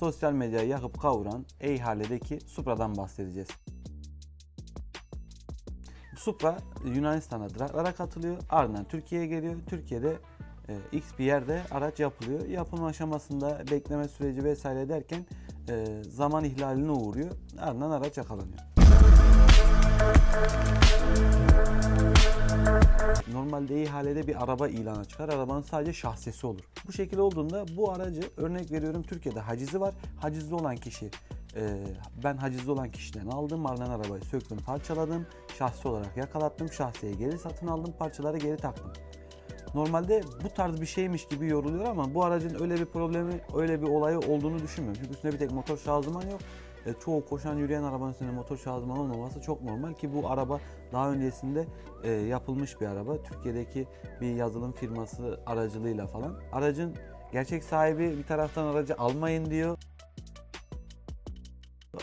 sosyal medyayı yakıp kavuran e-haledeki Supra'dan bahsedeceğiz. Supra Yunanistan'a draklara katılıyor. Ardından Türkiye'ye geliyor. Türkiye'de e, X bir yerde araç yapılıyor. Yapım aşamasında bekleme süreci vesaire derken e, zaman ihlaline uğruyor. Ardından araç yakalanıyor. Normalde ihalede bir araba ilana çıkar. Arabanın sadece şahsesi olur. Bu şekilde olduğunda bu aracı örnek veriyorum Türkiye'de hacizi var. Hacizli olan kişi e, ben hacizli olan kişiden aldım. Ardından arabayı söktüm, parçaladım. Şahsi olarak yakalattım. Şahsiye geri satın aldım. Parçaları geri taktım. Normalde bu tarz bir şeymiş gibi yoruluyor ama bu aracın öyle bir problemi, öyle bir olayı olduğunu düşünmüyorum. Çünkü üstünde bir tek motor şanzıman yok. E, çoğu koşan yürüyen arabanın üstünde motor şanzıman olmaması çok normal ki bu araba daha öncesinde e, yapılmış bir araba. Türkiye'deki bir yazılım firması aracılığıyla falan. Aracın gerçek sahibi bir taraftan aracı almayın diyor.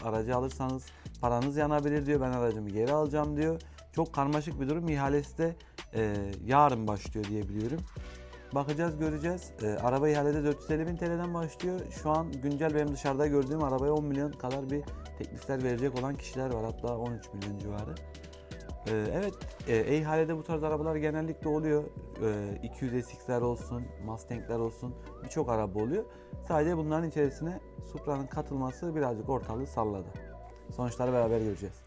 Aracı alırsanız paranız yanabilir diyor. Ben aracımı geri alacağım diyor. Çok karmaşık bir durum. İhalesi de e, yarın başlıyor diye biliyorum. Bakacağız göreceğiz. E, araba ihalede 450 bin TL'den başlıyor. Şu an güncel benim dışarıda gördüğüm arabaya 10 milyon kadar bir teklifler verecek olan kişiler var. Hatta 13 milyon civarı. E, evet e, e-ihalede bu tarz arabalar genellikle oluyor. E, 200 SX'ler olsun, Mustang'ler olsun birçok araba oluyor. Sadece bunların içerisine Supra'nın katılması birazcık ortalığı salladı. Sonuçları beraber göreceğiz.